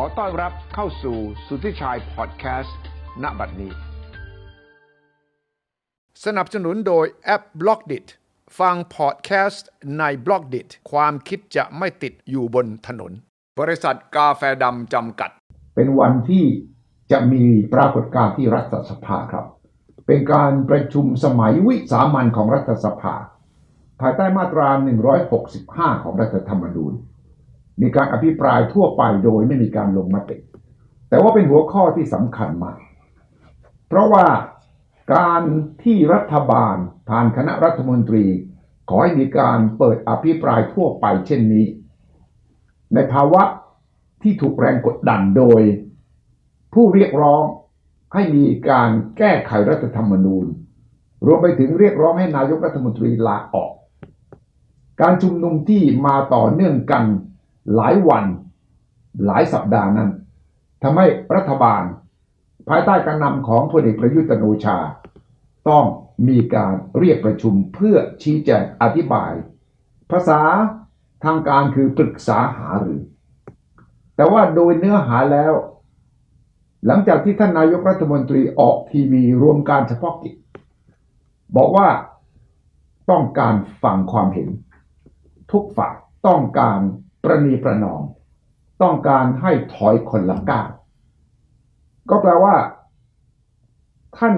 อต้อนรับเข้าสู่สุทธิชัยพอดแคสต์ณบัดนี้ สนับสนุนโดยแอป b l o c k d i t ฟังพอดแคสต์ใน b l o c k d i t ความคิดจะไม่ติดอยู่บนถนน บริษัทกาแฟดำจำกัด เป็นวันที่จะมีปรากฏการณ์ที่รัฐสภาครับ เป็นการประชุมสมัยวิสามันของรัฐสภา ภายใต้มาตรา 165 ของรัฐธรรมนูญ มีการอภิปรายทั่วไปโดยไม่มีการลงมติ แต่ว่าเป็นหัวข้อที่สำคัญมาก เพราะว่าการที่รัฐบาลผ่านคณะรัฐมนตรี ขอให้มีการเปิดอภิปรายทั่วไปเช่นนี้ ในภาวะที่ถูกแรงกดดันโดย ผู้เรียกร้องให้มีการแก้ไขรัฐธรรมนูญ รวมไปถึงเรียกร้องให้นายกรัฐมนตรีลาออก การชุมนุมที่มาต่อเนื่องกัน หลายวัน หลายสัปดาห์นั้นทำให้รัฐบาล ภายใต้การนำของพลเอกประยุทธ์จันโอชา ต้องมีการเรียกประชุมเพื่อชี้แจงอธิบาย ภาษาทางการคือปรึกษาหารือ แต่ว่าโดยเนื้อหาแล้ว หลังจากที่ท่านนายกรัฐมนตรีออกทีวีรวมการเฉพาะกิจ บอกว่าต้องการฟังความเห็น ทุกฝ่ายต้องการ ประนีประนอม ต้องการให้ถอยคนละก้าวก็แปลว่า ท่าน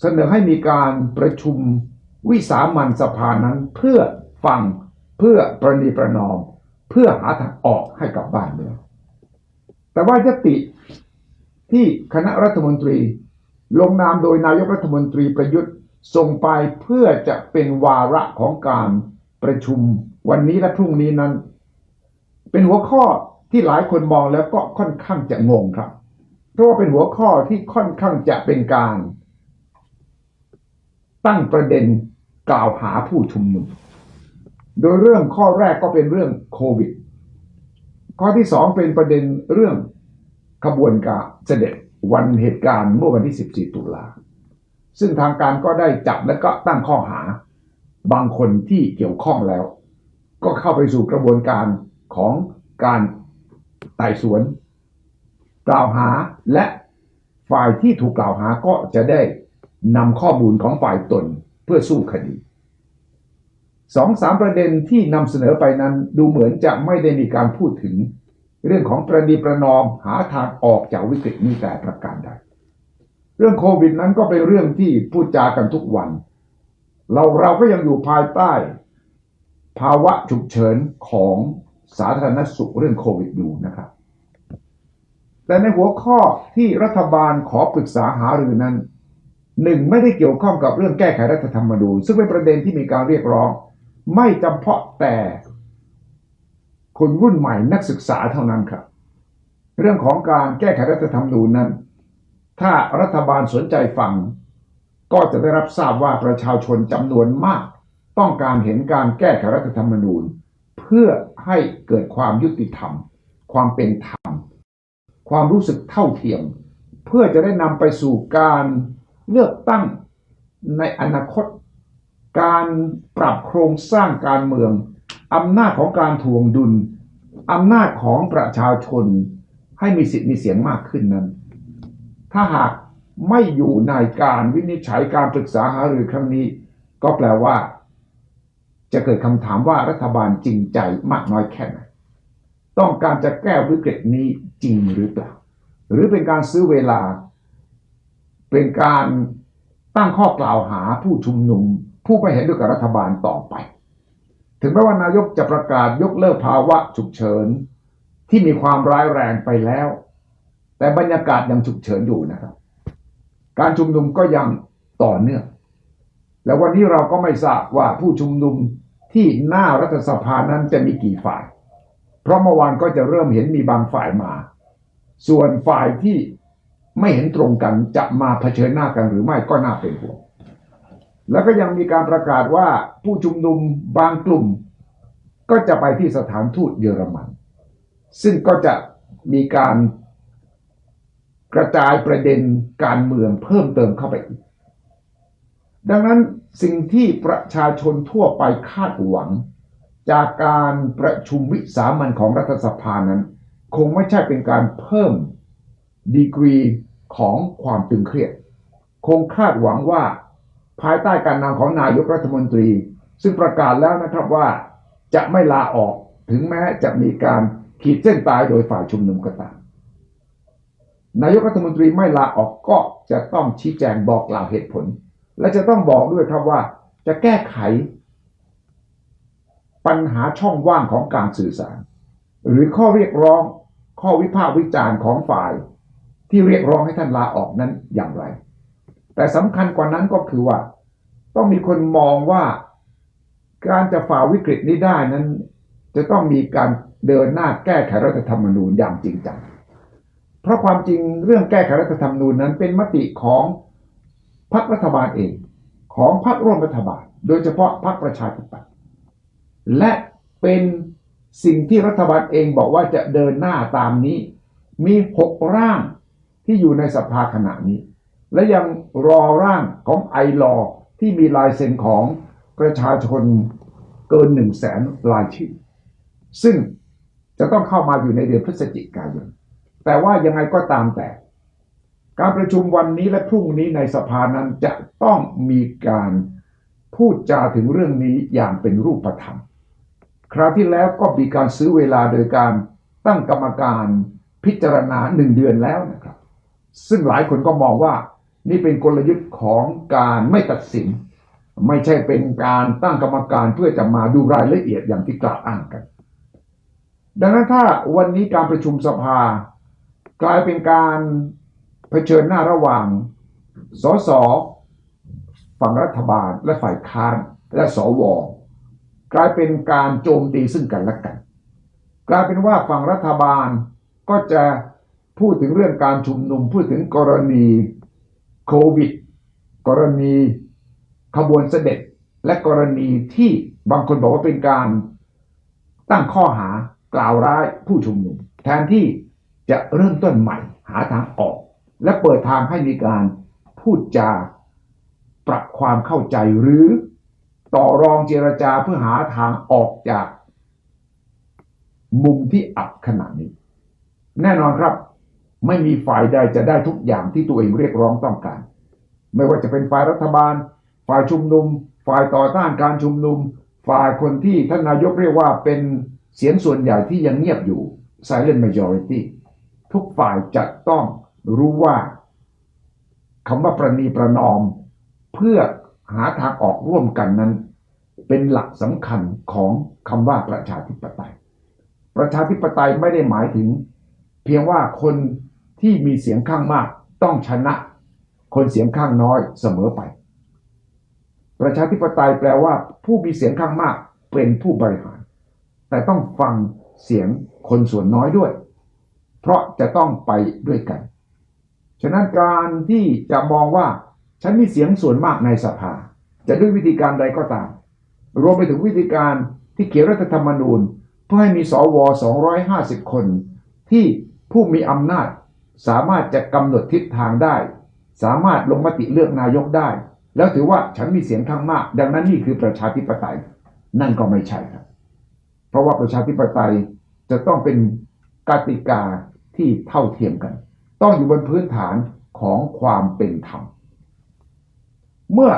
เสนอให้มีการประชุมวิสามันสภานั้นเพื่อฟังเพื่อประนีประนอม เพื่อหาทางออกให้กับบ้านเมืองแต่ว่ายติที่คณะรัฐมนตรี ลงนามโดยนายกรัฐมนตรีประยุทธ์ส่งไปเพื่อจะเป็นวาระของการประชุมวันนี้และพรุ่งนี้นั้น เป็นหัวข้อที่หลายคนมองแล้วก็ค่อนข้างจะงงครับ เพราะว่าเป็นหัวข้อที่ค่อนข้างจะเป็นการ ตั้งประเด็นกล่าวหาผู้ชุมนุม โดยเรื่องข้อแรกก็เป็นเรื่องโควิด ข้อที่สองเป็นประเด็นเรื่องขบวนการเสด็จวันเหตุการณ์เมื่อวันที่ 14 ตุลา ซึ่งทางการก็ได้จับและก็ตั้งข้อหาบางคนที่เกี่ยวข้องแล้ว ก็เข้าไปสู่กระบวนการ ของการไต่สวน กล่าวหาและฝ่ายที่ถูกกล่าวหาก็จะได้นำข้อมูลของฝ่ายตนเพื่อสู้คดีสองสามประเด็นที่นำเสนอไปนั้นดูเหมือนจะไม่ได้มีการพูดถึง เรื่องของประนีประนอมหาทางออกจากวิกฤตนี้แต่ประการใดเรื่องโควิดนั้นก็เป็นเรื่องที่พูดจากันทุกวัน เราเราก็ยังอยู่ภายใต้ ภาวะฉุกเฉินของ สาธารณสุขเรื่องโควิดอยู่นะครับ แต่ในหัวข้อที่รัฐบาลขอปรึกษาหารือนั้นหนึ่งไม่ได้เกี่ยวข้องกับเรื่องแก้ไขรัฐธรรมนูญซึ่งเป็นประเด็นที่มีการเรียกร้อง ไม่จำเพาะแต่คนรุ่นใหม่นักศึกษาเท่านั้นครับ เรื่องของการแก้ไขรัฐธรรมนูญนั้น ถ้ารัฐบาลสนใจฟัง ก็จะได้รับทราบว่าประชาชนจำนวนมาก ต้องการเห็นการแก้ไขรัฐธรรมนูญ เพื่อให้เกิดความยุติธรรม ความเป็นธรรม ความรู้สึกเท่าเทียม เพื่อจะได้นำไปสู่การเลือกตั้งในอนาคต การปรับโครงสร้างการเมืองอำนาจของการถ่วงดุลอำนาจของประชาชนให้มีสิทธิ์มีเสียงมากขึ้นนั้น ถ้าหากไม่อยู่ในการวินิจฉัยการปรึกษาหารือครั้งนี้ ก็แปลว่า จะเกิดคำถามว่ารัฐบาลจริงใจมากน้อยแค่ไหนต้องการจะแก้วิกฤตนี้จริงหรือเปล่า หรือเป็นการซื้อเวลา เป็นการตั้งข้อกล่าวหาผู้ชุมนุม ผู้ไม่เห็นด้วยกับรัฐบาลต่อไป ถึงแม้ว่านายกจะประกาศยกเลิกภาวะฉุกเฉินที่มีความร้ายแรงไปแล้ว แต่บรรยากาศยังฉุกเฉินอยู่นะครับ การชุมนุมก็ยังต่อเนื่อง และวันนี้เราก็ไม่ทราบว่าผู้ชุมนุมที่หน้ารัฐสภานั้นจะมีกี่ฝ่าย เพราะเมื่อวานก็จะเริ่มเห็นมีบางฝ่ายมา ส่วนฝ่ายที่ไม่เห็นตรงกันจะมาเผชิญหน้ากันหรือไม่ก็น่าเป็นห่วง แล้วก็ยังมีการประกาศว่าผู้ชุมนุมบางกลุ่ม ก็จะไปที่สถานทูตเยอรมัน ซึ่งก็จะมีการกระจายประเด็นการเมืองเพิ่มเติมเข้าไปอีก ดังนั้นสิ่งที่ประชาชนทั่วไปคาดหวัง จากการประชุมวิสามันของรัฐสภานั้น คงไม่ใช่เป็นการเพิ่มดีกรีของความตึงเครียด คงคาดหวังว่าภายใต้การนำของนายกรัฐมนตรี ซึ่งประกาศแล้วนะครับว่าจะไม่ลาออกถึงแม้จะมีการขีดเส้นตายโดยฝ่ายชุมนุมก็ตามนายกรัฐมนตรีไม่ลาออกก็จะต้องชี้แจงบอกกล่าวเหตุผล และจะต้องบอกด้วยครับว่า จะแก้ไข ปัญหาช่องว่างของการสื่อสาร หรือข้อเรียกร้อง ข้อวิพากษ์วิจารณ์ของฝ่าย ที่เรียกร้องให้ท่านลาออกนั้นอย่างไร แต่สำคัญกว่านั้นก็คือว่า ต้องมีคนมองว่าการจะฝ่าวิกฤตนี้ได้นั้น จะต้องมีการเดินหน้าแก้ไขรัฐธรรมนูญอย่างจริงจัง เพราะความจริงเรื่องแก้ไขรัฐธรรมนูญนั้นเป็นมติของ พรรครัฐบาลเองของพรรคร่วมรัฐบาล โดยเฉพาะพรรคประชาธิปัตย์และเป็นสิ่งที่รัฐบาลเองบอกว่าจะเดินหน้าตามนี้ มีหกร่างที่อยู่ในสภาขณะนี้ และยังรอร่างของไอรอที่มีลายเซ็นของประชาชนเกินหนึ่งแสนลายชื่อ ซึ่งจะต้องเข้ามาอยู่ในเดือนพฤศจิกายน แต่ว่ายังไงก็ตามแต่ การประชุมวันนี้และพรุ่งนี้ในสภานั้นจะต้องมีการพูดจาถึงเรื่องนี้อย่างเป็นรูปธรรม คราวที่แล้วก็มีการซื้อเวลาโดยการตั้งกรรมการพิจารณาหนึ่งเดือนแล้วนะครับ ซึ่งหลายคนก็มองว่านี่เป็นกลยุทธ์ของการไม่ตัดสิน ไม่ใช่เป็นการตั้งกรรมการเพื่อจะมาดูรายละเอียดอย่างที่กล่าวอ้างกัน ดังนั้นถ้าวันนี้การประชุมสภากลายเป็นการ เผชิญหน้าระหว่างสสฝั่งรัฐบาลและฝ่ายค้านและสวกลายเป็นการโจมตีซึ่งกันและกัน กลายเป็นว่าฝั่งรัฐบาลก็จะพูดถึงเรื่องการชุมนุมพูดถึงกรณีโควิด กรณีขบวนเสด็จและกรณีที่บางคนบอกว่าเป็นการตั้งข้อหากล่าวร้ายผู้ชุมนุม แทนที่จะเริ่มต้นใหม่หาทางออก และเปิดทางให้มีการพูดจาปรับความเข้าใจหรือต่อรองเจรจาเพื่อหาทางออกจากมุมที่อับขนาดนี้ แน่นอนครับ ไม่มีฝ่ายใดจะได้ทุกอย่างที่ตัวเองเรียกร้องต้องการ ไม่ว่าจะเป็นฝ่ายรัฐบาล ฝ่ายชุมนุม ฝ่ายต่อต้านการชุมนุม ฝ่ายคนที่ท่านนายกเรียกว่าเป็นเสียงส่วนใหญ่ที่ยังเงียบอยู่ silent majority ทุกฝ่ายจะต้อง รู้ว่าคำว่าประนีประนอม เพื่อหาทางออกร่วมกันนั้น เป็นหลักสำคัญของคำว่าประชาธิปไตย ประชาธิปไตยไม่ได้หมายถึง เพียงว่าคนที่มีเสียงข้างมากต้องชนะ คนเสียงข้างน้อยเสมอไป ประชาธิปไตยแปลว่าผู้มีเสียงข้างมากเป็นผู้บริหาร แต่ต้องฟังเสียงคนส่วนน้อยด้วย เพราะจะต้องไปด้วยกัน ฉะนั้นการที่จะมองว่าฉันมีเสียงส่วนมากในสภา จะด้วยวิธีการใดก็ตาม รวมไปถึงวิธีการที่เขียนรัฐธรรมนูญ เพื่อให้มีสว250 คน ที่ผู้มีอำนาจสามารถจะกำหนดทิศทางได้ สามารถลงมติเลือกนายกได้ แล้วถือว่าฉันมีเสียงข้างมาก ดังนั้นนี่คือประชาธิปไตย นั่นก็ไม่ใช่ครับ เพราะว่าประชาธิปไตยจะต้องเป็นกติกาที่เท่าเทียมกัน ต้องอยู่บนพื้นฐานของความเป็นธรรม เมื่อ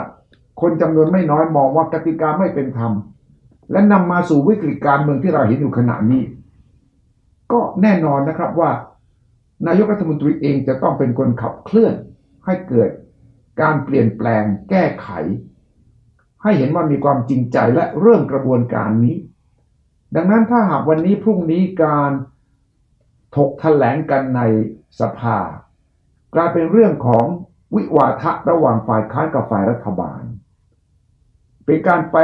คนจำนวนไม่น้อยมองว่ากติกาไม่เป็นธรรม และนำมาสู่วิกฤตการเมืองที่เราเห็นอยู่ขณะนี้ ก็แน่นอนนะครับว่า นายกรัฐมนตรีเองจะต้องเป็นคนขับเคลื่อนให้เกิดการเปลี่ยนแปลงแก้ไข ให้เห็นว่ามีความจริงใจและเริ่มกระบวนการนี้ ดังนั้นถ้าหากวันนี้พรุ่งนี้การถกแถลงกันใน สภา กลายเป็นเรื่องของวิวาทะระหว่างฝ่ายค้านกับฝ่ายรัฐบาล เป็นการไป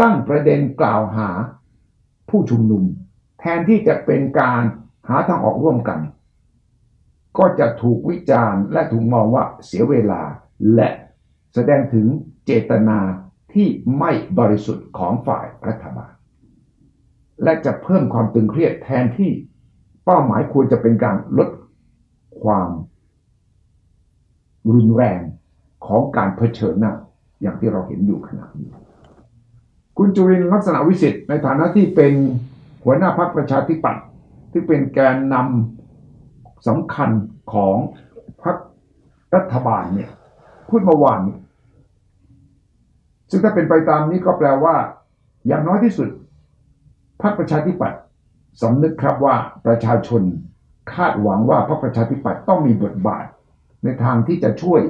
ตั้งประเด็นกล่าวหาผู้ชุมนุม แทนที่จะเป็นการหาทางออกร่วมกัน ก็จะถูกวิจารณ์และถูกมองว่าเสียเวลาและแสดงถึงเจตนาที่ไม่บริสุทธิ์ของฝ่ายรัฐบาล และจะเพิ่มความตึงเครียดแทนที่ เป้าหมายควรจะเป็นการลดความ รุนแรงของการเผชิญหน้าอย่างที่เราเห็นอยู่ขณะนี้ คุณจุรินลักษณะวิสิทธิ์ในฐานะที่เป็นหัวหน้าพรรคประชาธิปัตย์ที่เป็นแกนนำสำคัญของพรรครัฐบาลเนี่ยพูดเมื่อวานซึ่งถ้าเป็นไปตามนี้ก็แปลว่า อย่างน้อยที่สุดพรรคประชาธิปัตย์ สำนึกครับว่าประชาชนคาดหวังว่าพรรคประชาธิปัตย์ต้องมีบทบาท ในทางที่จะช่วย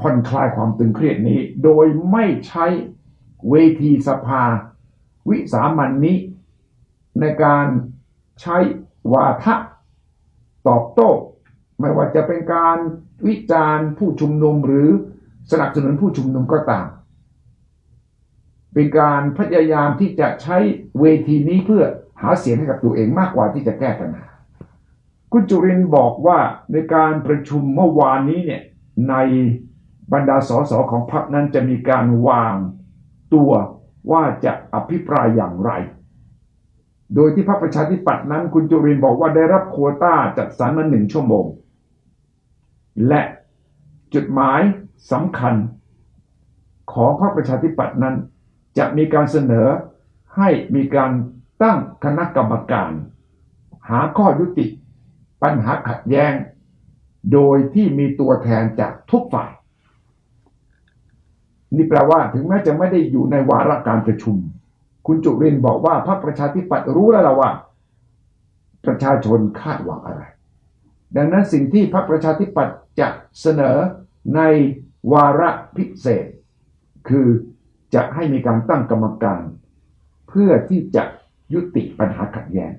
ผ่อนคลายความตึงเครียดนี้ โดยไม่ใช้เวทีสภา วิสามันนี้ ในการใช้วาทะตอบโต้ ไม่ว่าจะเป็นการวิจารณ์ผู้ชุมนุมหรือสนับสนุนผู้ชุมนุมก็ตาม เป็นการพยายามที่จะใช้เวทีนี้เพื่อ หาเสียงให้กับตัวเองมากกว่าที่จะแก้ปัญหา คุณจุรินบอกว่าในการประชุมเมื่อวานนี้เนี่ยในบรรดาสสของพรรคนั้นจะมีการวางตัวว่าจะอภิปรายอย่างไร โดยที่พรรคประชาธิปัตย์นั้น คุณจุรินบอกว่าได้รับโควต้าจัดสรรมาหนึ่งชั่วโมง และจุดหมายสำคัญของพรรคประชาธิปัตย์นั้น จะมีการเสนอให้มีการ ตั้งคณะกรรมการ หาข้อยุติ ปัญหาขัดแย้ง โดยที่มีตัวแทนจากทุกฝ่าย นี่แปลว่าถึงแม้จะไม่ได้อยู่ในวาระการประชุม คุณจุรินบอกว่าพรรคประชาธิปัตย์รู้แล้วละว่า ประชาชนคาดหวังอะไร ดังนั้นสิ่งที่พรรคประชาธิปัตย์จะเสนอในวาระพิเศษ คือจะให้มีการตั้งกรรมการ เพื่อที่จะ ยุติปัญหาขัดแย้ง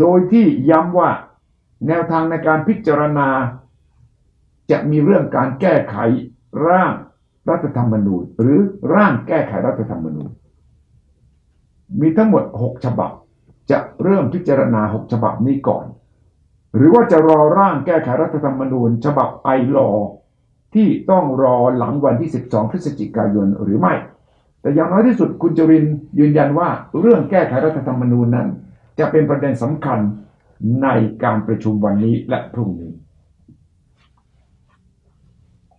โดยที่ย้ำว่าแนวทางในการพิจารณา จะมีเรื่องการแก้ไขร่างรัฐธรรมนูญ หรือร่างแก้ไขรัฐธรรมนูญ มีทั้งหมด 6 ฉบับ จะเริ่มพิจารณา 6 ฉบับนี้ก่อน หรือว่าจะรอร่างแก้ไขรัฐธรรมนูญ ฉบับไอรอที่ต้องรอหลังวันที่ 12 พฤศจิกายนหรือไม่ แต่อย่างน้อยที่สุดคุณจรินยืนยันว่าเรื่องแก้ไขรัฐธรรมนูญนั้น จะเป็นประเด็นสำคัญในการประชุมวันนี้และพรุ่งนี้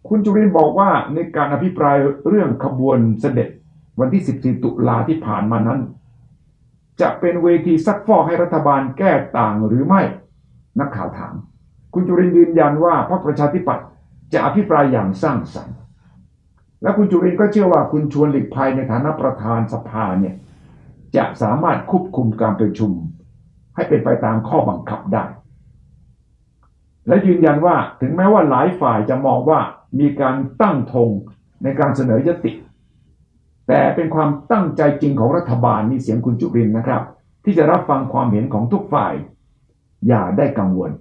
คุณจุรินบอกว่าในการอภิปรายเรื่องขบวนเสด็จวันที่ 14 ตุลาที่ผ่านมานั้น จะเป็นเวทีซักฟอกให้รัฐบาลแก้ต่างหรือไม่ นักข่าวถาม คุณจุรินยืนยันว่าพรรคประชาธิปัตย์จะอภิปรายอย่างสร้างสรรค์ และคุณจุรินก็เชื่อว่าคุณชวนหลีกภัยในฐานะประธานสภาเนี่ยจะสามารถควบคุมการประชุม ให้เป็นไปตามข้อบังคับได้ และยืนยันว่าถึงแม้ว่าหลายฝ่ายจะมองว่ามีการตั้งธงในการเสนอยติ แต่เป็นความตั้งใจจริงของรัฐบาลมีเสียงคุณจุรินนะครับ ที่จะรับฟังความเห็นของทุกฝ่าย อย่าได้กังวล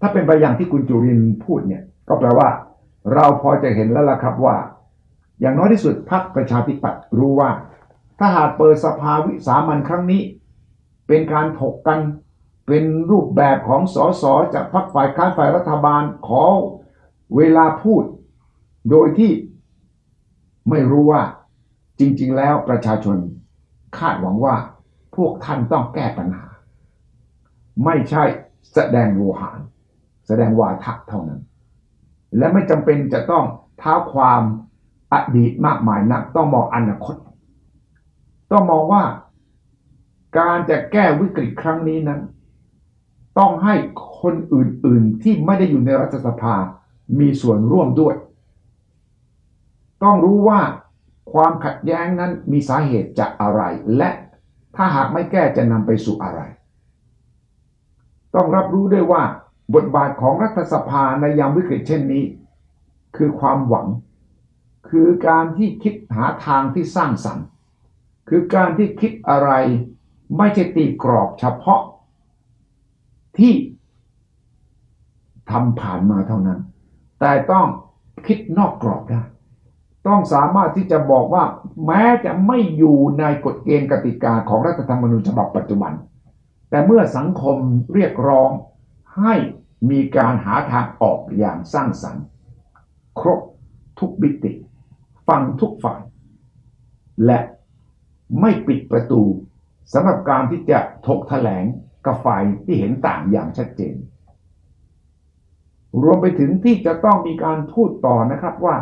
ถ้าเป็นไปอย่างที่คุณจุรินพูดเนี่ย ก็แปลว่า เราพอจะเห็นแล้วล่ะครับว่า อย่างน้อยที่สุดพรรคประชาธิปัตย์รู้ว่า ถ้าหากเปิดสภาวิสามันครั้งนี้ เป็นการถกกันเป็นรูปแบบของสสจากพรรคฝ่ายค้านฝ่ายรัฐบาลขอเวลาพูด โดยที่ไม่รู้ว่าจริง ๆ แล้วประชาชนคาดหวังว่าพวกท่านต้องแก้ปัญหา ไม่ใช่แสดงโวหาร แสดงวาทะเท่านั้น และไม่จำเป็นจะต้องเท้าความอดีตมากมายนัก ต้องมองอนาคต ต้องมองว่าการจะแก้วิกฤตครั้งนี้นั้น ต้องให้คนอื่นๆที่ไม่ได้อยู่ในรัฐสภา มีส่วนร่วมด้วย ต้องรู้ว่าความขัดแย้งนั้นมีสาเหตุจากอะไร และถ้าหากไม่แก้จะนำไปสู่อะไร ต้องรับรู้ด้วยว่า บทบาทของรัฐสภาในยามวิกฤตเช่นนี้ คือความหวัง คือการที่คิดหาทางที่สร้างสรรค์ คือการที่คิดอะไรไม่ใช่ตีกรอบเฉพาะ ที่ทำผ่านมาเท่านั้น แต่ต้องคิดนอกกรอบได้ ต้องสามารถที่จะบอกว่า แม้จะไม่อยู่ในกฎเกณฑ์กติกาของรัฐธรรมนูญฉบับปัจจุบัน แต่เมื่อสังคมเรียกร้องให้ มีการหาทางออกอย่างสร้างสรรค์ ครบทุกบิติ ฟังทุกฝ่ายและไม่ปิดประตูสำหรับการที่จะถกแถลงกับฝ่ายที่เห็นต่างอย่างชัดเจน รวมไปถึงที่จะต้องมีการพูดต่อนะครับว่า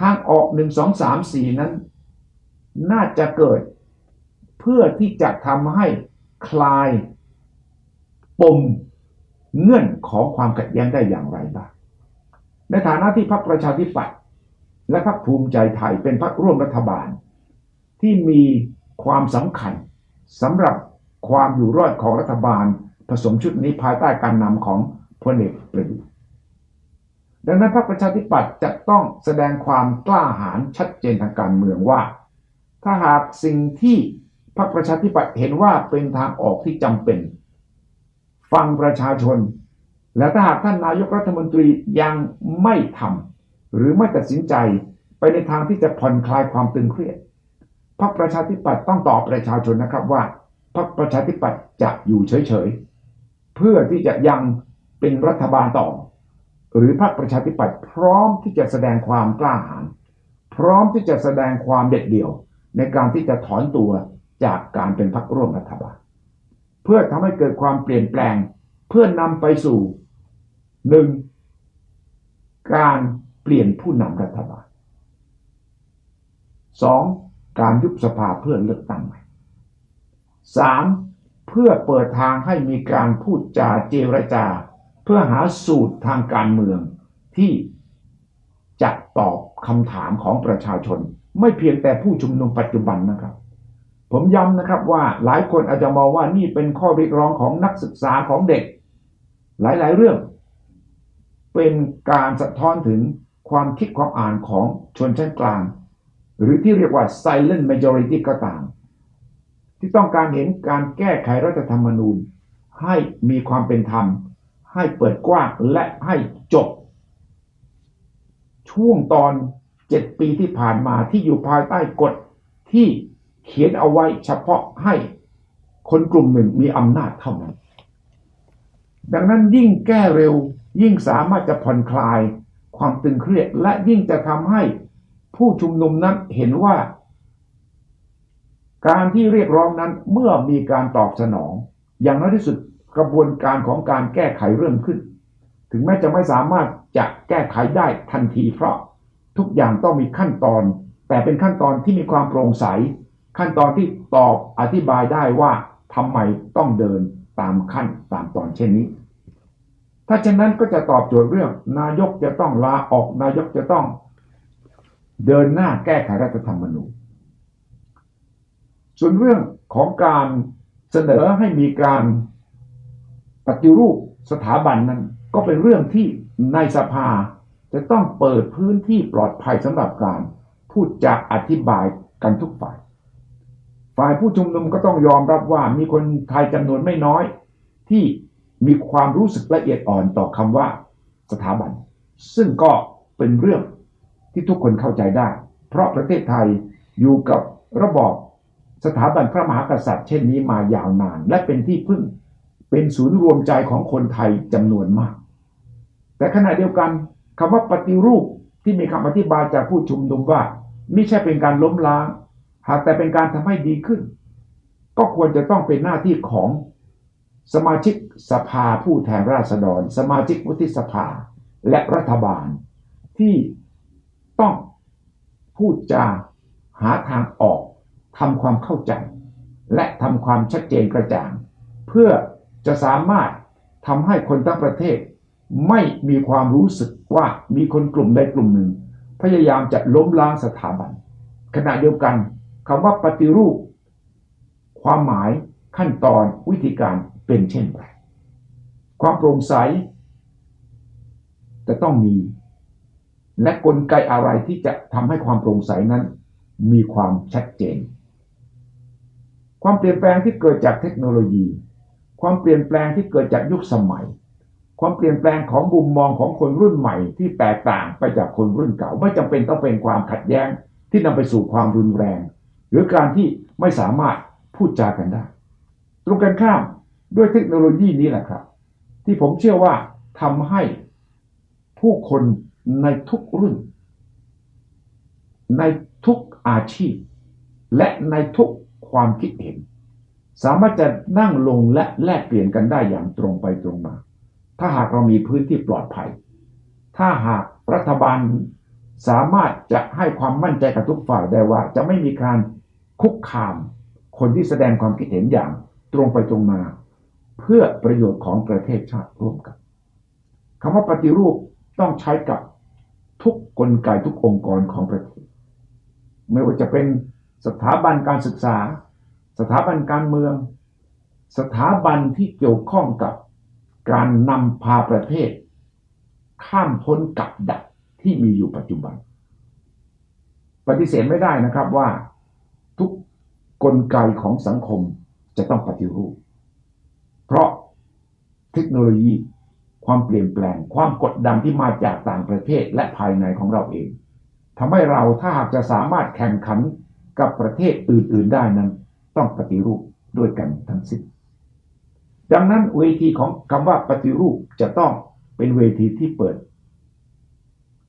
ทางออกหนึ่งสองสามสี่นั้น น่าจะเกิดเพื่อที่จะทำให้คลายปม เงื่อนของความขัดแย้งได้อย่างไรบ้างในฐานะที่พรรคประชาธิปัตย์และพรรคภูมิใจไทยเป็นพรรคร่วมรัฐบาล ที่มีความสำคัญสำหรับความอยู่รอดของรัฐบาล ผสมชุดนี้ภายใต้การนำของพลเอกประยุทธ์ดังนั้นพรรคประชาธิปัตย์จะต้องแสดงความกล้าหาญชัดเจนทางการเมืองว่า ถ้าหากสิ่งที่พรรคประชาธิปัตย์เห็นว่าเป็นทางออกที่จำเป็น ฟังประชาชน และถ้าหากท่านนายกรัฐมนตรียังไม่ทำหรือไม่ตัดสินใจไปในทางที่จะผ่อนคลายความตึงเครียดพรรคประชาธิปัตย์ต้องตอบประชาชนนะครับว่าพรรคประชาธิปัตย์จะอยู่เฉยๆเพื่อที่จะยังเป็นรัฐบาลต่อ หรือพรรคประชาธิปัตย์พร้อมที่จะแสดงความกล้าหาญพร้อมที่จะแสดงความเด็ดเดี่ยว ในการที่จะถอนตัวจากการเป็นพรรคร่วมรัฐบาล เพื่อทำให้เกิดความเปลี่ยนแปลง เพื่อนำไปสู่หนึ่งการเปลี่ยนผู้นำรัฐบาลสองการยุบสภาเพื่อเลือกตั้งใหม่สามเพื่อเปิดทางให้มีการพูดจาเจรจา เพื่อหาสูตรทางการเมืองที่จะตอบคำถามของประชาชน ไม่เพียงแต่ผู้ชุมนุมปัจจุบันนะครับ ผมย้ำนะครับว่าหลายคนอาจจะมองว่านี่เป็นข้อเรียกร้องของนักศึกษาของเด็ก หลายๆ เรื่อง เป็นการสะท้อนถึงความคิดความอ่านของชนชั้นกลาง หรือที่เรียกว่า silent majority ก็ตาม ที่ต้องการเห็นการแก้ไขรัฐธรรมนูญ ให้มีความเป็นธรรม ให้เปิดกว้างและให้จบ ช่วงตอนเจ็ดปีที่ผ่านมาที่อยู่ภายใต้กฎที่ เขียนเอาไว้เฉพาะให้คนกลุ่มหนึ่งมีอำนาจเท่านั้น ดังนั้นยิ่งแก้เร็วยิ่งสามารถจะผ่อนคลายความตึงเครียดและยิ่งจะทำให้ผู้ชุมนุมนั้นเห็นว่า การที่เรียกร้องนั้นเมื่อมีการตอบสนอง อย่างน้อยที่สุดกระบวนการของการแก้ไขเริ่มขึ้น ถึงแม้จะไม่สามารถจะแก้ไขได้ทันทีเพราะทุกอย่างต้องมีขั้นตอน แต่เป็นขั้นตอนที่มีความโปร่งใส ขั้นตอนที่ตอบอธิบายได้ว่าทำไมต้องเดินตามขั้นตามตอนเช่นนี้ ถ้าเช่นนั้นก็จะตอบโจทย์เรื่อง นายกจะต้องลาออกนายกจะต้องเดินหน้าแก้ไขรัฐธรรมนูญ ส่วนเรื่องของการเสนอให้มีการปฏิรูปสถาบันนั้น ก็เป็นเรื่องที่ในสภาจะต้องเปิดพื้นที่ปลอดภัยสำหรับการพูดจาอธิบายกันทุกฝ่าย ฝ่ายผู้ชุมนุมก็ต้องยอมรับว่ามีคนไทยจำนวนไม่น้อย ที่มีความรู้สึกละเอียดอ่อนต่อคำว่าสถาบัน ซึ่งก็เป็นเรื่องที่ทุกคนเข้าใจได้ เพราะประเทศไทยอยู่กับระบอบสถาบันพระมหากษัตริย์เช่นนี้มายาวนาน และเป็นที่พึ่งเป็นศูนย์รวมใจของคนไทยจำนวนมาก แต่ขณะเดียวกันคำว่าปฏิรูปที่มีคำอธิบายจากผู้ชุมนุมว่า ไม่ใช่เป็นการล้มล้าง หากแต่เป็นการทำให้ดีขึ้น ก็ควรจะต้องเป็นหน้าที่ของสมาชิกสภาผู้แทนราษฎร สมาชิกวุฒิสภาและรัฐบาล ที่ต้องพูดจาหาทางออกทำความเข้าใจ และทำความชัดเจนกระจ่าง เพื่อจะสามารถทำให้คนทั้งประเทศ ไม่มีความรู้สึกว่ามีคนกลุ่มใดกลุ่มหนึ่ง พยายามจะล้มล้างสถาบัน ขณะเดียวกัน คำว่าปฏิรูป ความหมายขั้นตอนวิธีการเป็นเช่นไรความโปร่งใส จะต้องมี และกลไกอะไรที่จะทำให้ความโปร่งใสนั้น มีความชัดเจน ความเปลี่ยนแปลงที่เกิดจากเทคโนโลยี ความเปลี่ยนแปลงที่เกิดจากยุคสมัย ความเปลี่ยนแปลงของมุมมองของคนรุ่นใหม่ที่แตกต่างไปจากคนรุ่นเก่าไม่จำเป็นต้องเป็นความขัดแย้งที่นำไปสู่ความรุนแรง หรือการที่ไม่สามารถพูดจากันได้ ตรงกันข้ามด้วยเทคโนโลยีนี้แหละครับ ที่ผมเชื่อว่าทำให้ผู้คนในทุกรุ่น ในทุกอาชีพ และในทุกความคิดเห็น สามารถจะนั่งลงและแลกเปลี่ยนกันได้อย่างตรงไปตรงมา ถ้าหากเรามีพื้นที่ปลอดภัย ถ้าหากรัฐบาลสามารถจะให้ความมั่นใจกับทุกฝ่ายได้ว่า จะไม่มีการ คุกคามคนที่แสดงความคิดเห็นอย่างตรงไปตรงมา เพื่อประโยชน์ของประเทศชาติร่วมกันคำว่าปฏิรูปต้องใช้กับทุกกลไกทุกองค์กรของประเทศ ไม่ว่าจะเป็นสถาบันการศึกษา สถาบันการเมือง สถาบันที่เกี่ยวข้องกับการนำพาประเทศ ข้ามพ้นกับดักที่มีอยู่ปัจจุบัน ปฏิเสธไม่ได้นะครับว่า กลไกของสังคมจะต้องปฏิรูป เพราะเทคโนโลยีความเปลี่ยนแปลง ความกดดันที่มาจากต่างประเทศและภายในของเราเองทำให้เราถ้าหากจะสามารถแข่งขันกับประเทศอื่น ๆ ได้นั้น ต้องปฏิรูปด้วยกันทั้งสิ้นดังนั้นเวทีของคำว่าปฏิรูปจะต้องเป็นเวทีที่เปิด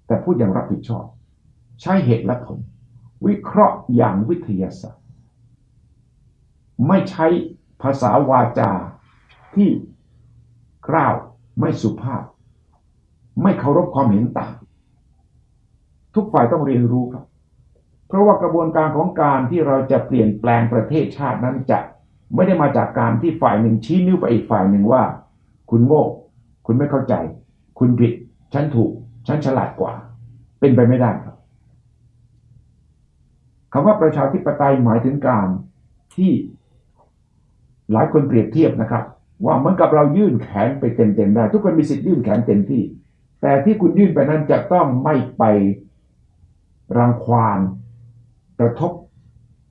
แต่พูดอย่างรับผิดชอบ ใช้เหตุและผล วิเคราะห์อย่างวิทยาศาสตร์ ไม่ใช้ภาษาวาจาที่กล้าวไม่สุภาพ ไม่เคารพความเห็นต่าง ทุกฝ่ายต้องเรียนรู้ครับ เพราะว่ากระบวนการของการที่เราจะเปลี่ยนแปลงประเทศชาตินั้นจะไม่ได้มาจากการที่ฝ่ายหนึ่งชี้นิ้วไปอีกฝ่ายหนึ่งว่า คุณโง่คุณไม่เข้าใจ คุณผิด ฉันถูก ฉันฉลาดกว่า เป็นไปไม่ได้ครับคำว่าประชาธิปไตยหมายถึงการที่ หลายคนเปรียบเทียบนะครับ ว่าเหมือนกับเรายื่นแขนไปเต็มๆได้ ทุกคนมีสิทธิ์ยื่นแขนเต็มที่ แต่ที่คุณยื่นไปนั้นจะต้องไม่ไปรังควานกระทบ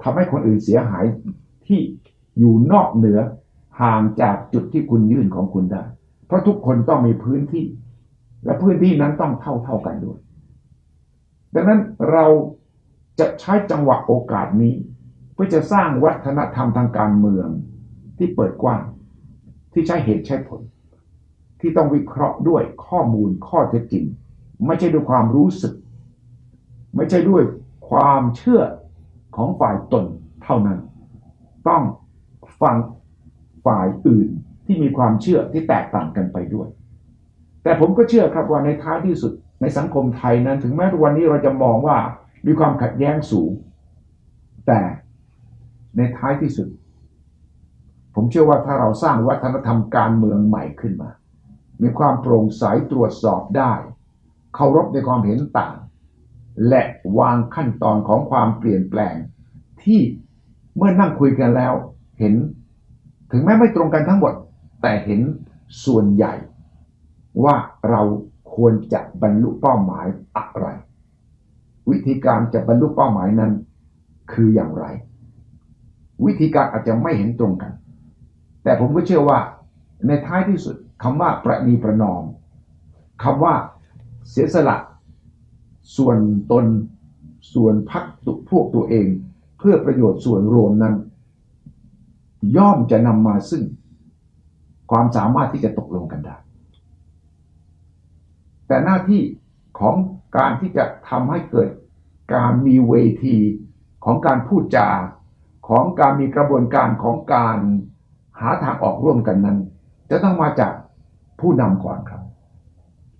ทำให้คนอื่นเสียหายที่อยู่นอกเหนือห่างจากจุดที่คุณยื่นของคุณได้ เพราะทุกคนต้องมีพื้นที่ และพื้นที่นั้นต้องเท่าเท่ากันด้วย ดังนั้นเราจะใช้จังหวะโอกาสนี้ เพื่อจะสร้างวัฒนธรรมทางการเมือง ที่เปิดกว้าง ที่ใช้เหตุใช้ผล ที่ต้องวิเคราะห์ด้วยข้อมูลข้อเท็จจริง ไม่ใช่ด้วยความรู้สึก ไม่ใช่ด้วยความเชื่อของฝ่ายตนเท่านั้น ต้องฟังฝ่ายอื่นที่มีความเชื่อที่แตกต่างกันไปด้วย แต่ผมก็เชื่อครับว่าในท้ายที่สุดในสังคมไทยนั้น ถึงแม้ทุกวันนี้เราจะมองว่ามีความขัดแย้งสูง แต่ในท้ายที่สุด ผมเชื่อว่าถ้าเราสร้างวัฒนธรรมการเมืองใหม่ขึ้นมา มีความโปร่งใสตรวจสอบได้ เคารพในความเห็นต่าง และวางขั้นตอนของความเปลี่ยนแปลง ที่เมื่อนั่งคุยกันแล้ว เห็น ถึงแม้ไม่ตรงกันทั้งหมด แต่เห็นส่วนใหญ่ ว่าเราควรจะบรรลุเป้าหมายอะไร วิธีการจะบรรลุเป้าหมายนั้น คืออย่างไร วิธีการอาจจะไม่เห็นตรงกัน แต่ผมก็เชื่อว่าในท้ายที่สุดคำว่าประนีประนอมคำว่าเสียสละส่วนตนส่วนพักพวกตัวเอง เพื่อประโยชน์ส่วนรวมนั้น ย่อมจะนำมาซึ่ง ความสามารถที่จะตกลงกันได้ แต่หน้าที่ของการที่จะทำให้เกิดการมีเวทีของการพูดจา ของการมีกระบวนการของการ หาทางออกร่วมกันนั้น จะต้องมาจากผู้นำก่อนครับ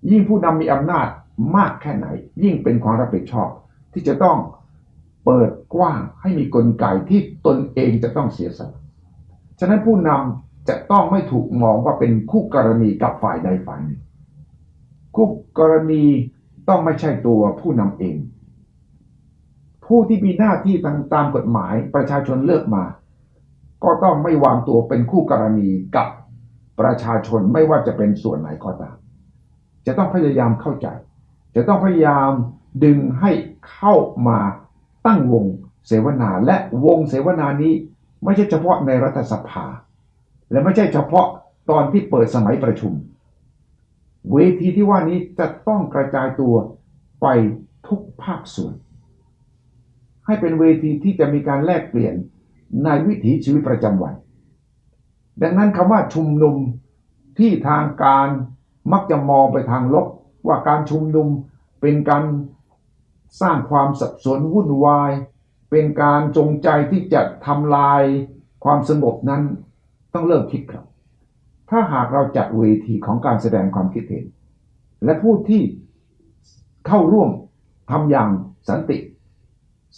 ยิ่งผู้นำมีอำนาจมากแค่ไหน ยิ่งเป็นความรับผิดชอบ ที่จะต้องเปิดกว้างให้มีกลไกที่ตนเองจะต้องเสียสละฉะนั้นผู้นำจะต้องไม่ถูกมองว่าเป็นคู่กรณีกับฝ่ายใดฝ่ายหนึ่งคู่กรณีต้องไม่ใช่ตัวผู้นำเอง ผู้ที่มีหน้าที่ตามตามกฎหมายประชาชนเลือกมา ก็ต้องไม่วางตัวเป็นคู่กรณีกับประชาชนไม่ว่าจะเป็นส่วนไหนก็ตาม จะต้องพยายามเข้าใจ จะต้องพยายามดึงให้เข้ามาตั้งวงเสวนาและวงเสวนานี้ไม่ใช่เฉพาะในรัฐสภา และไม่ใช่เฉพาะตอนที่เปิดสมัยประชุม เวทีที่ว่านี้จะต้องกระจายตัวไปทุกภาคส่วน ให้เป็นเวทีที่จะมีการแลกเปลี่ยน ในวิถีชีวิตประจำวัน ดังนั้นคำว่าชุมนุมที่ทางการมักจะมองไปทางลบ ว่าการชุมนุมเป็นการสร้างความสับสนวุ่นวาย เป็นการจงใจที่จะทำลายความสงบนั้นต้องเริ่มคิดครับ ถ้าหากเราจัดเวทีของการแสดงความคิดเห็น และผู้ที่เข้าร่วมทำอย่างสันติ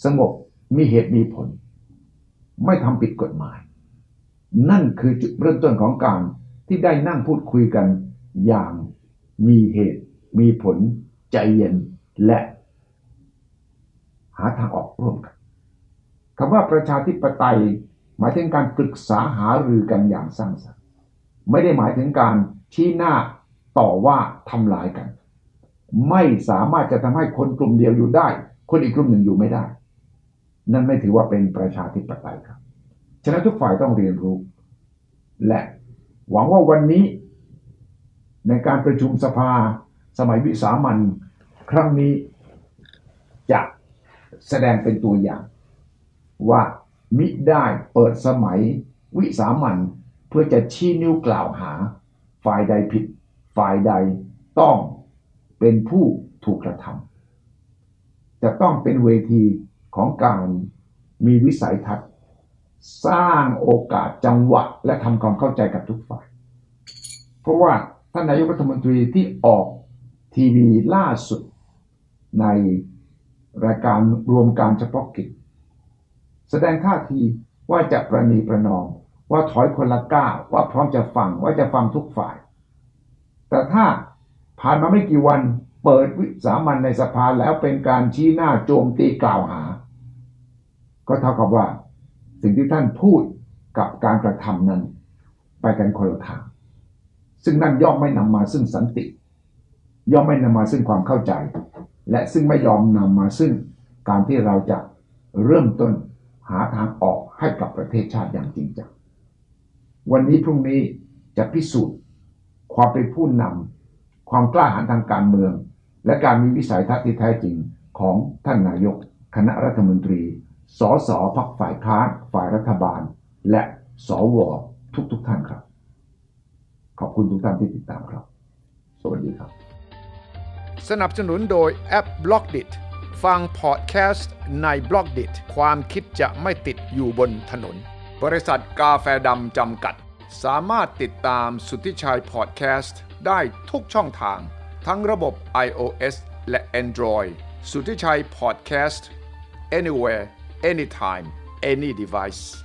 สงบมีเหตุมีผล ไม่ทำผิดกฎหมาย นั่นคือจุดเริ่มต้นของการที่ได้นั่งพูดคุยกันอย่างมีเหตุ มีผลใจเย็นและหาทางออกร่วมกันคำว่าประชาธิปไตย หมายถึงการปรึกษาหารือกันอย่างสร้างสรรค์ ไม่ได้หมายถึงการชี้หน้าต่อว่าทำลายกัน ไม่สามารถจะทำให้คนกลุ่มเดียวอยู่ได้ คนอีกกลุ่มหนึ่งอยู่ไม่ได้ นั่นไม่ถือว่าเป็นประชาธิปไตยครับ ฉะนั้นทุกฝ่ายต้องเรียนรู้ และหวังว่าวันนี้ ในการประชุมสภาสมัยวิสามันครั้งนี้จะแสดงเป็นตัวอย่าง ว่ามิได้เปิดสมัยวิสามันเพื่อจะชี้นิ้วกล่าวหา ฝ่ายใดผิด ฝ่ายใดต้องเป็นผู้ถูกกระทำจะต้องเป็นเวที ของการมีวิสัยทัศน์ สร้างโอกาสจังหวะและทำความเข้าใจกับทุกฝ่าย เพราะว่าท่านนายกรัฐมนตรีที่ออกทีวีล่าสุดในรายการรวมการเฉพาะกิจ แสดงท่าทีว่าจะประนีประนอมว่าถอยคนละก้าวว่าพร้อมจะฟังว่าจะฟังทุกฝ่าย แต่ถ้าผ่านมาไม่กี่วันเปิดวิสามันในสภาแล้วเป็นการชี้หน้าโจมตีกล่าวหา ก็เท่ากับว่า สิ่งที่ท่านพูดกับการกระทำนั้น ไปกันคนละทางซึ่งนั่นย่อมไม่นำมาซึ่งสันติ ย่อมไม่นำมาซึ่งความเข้าใจ และซึ่งไม่ยอมนำมาซึ่งการที่เราจะเริ่มต้นหาทางออกให้กับประเทศชาติอย่างจริงจังวันนี้พรุ่งนี้จะพิสูจน์ ความเป็นผู้นำความกล้าหาญทางการเมือง และการมีวิสัยทัศน์ที่แท้จริงของท่านนายก คณะรัฐมนตรี สสพักฝ่ายค้านฝ่ายรัฐบาล และสวทุกๆทท่านครับ ขอบคุณทุกท่านที่ติดตามครับ สวัสดีครับ สนับสนุนโดยแอป b l o c k d i t ฟังพอดแคสต์ใน b l o c k d i t ความคิดจะไม่ติดอยู่บนถนน บริษัทกาแฟดำจำกัด สามารถติดตามสุทธิชัยพอดแคสต์ได้ทุกช่องทาง ทั้งระบบ iOS และ Android สุทธิชัยพอดแคสต์ anywhere anytime any device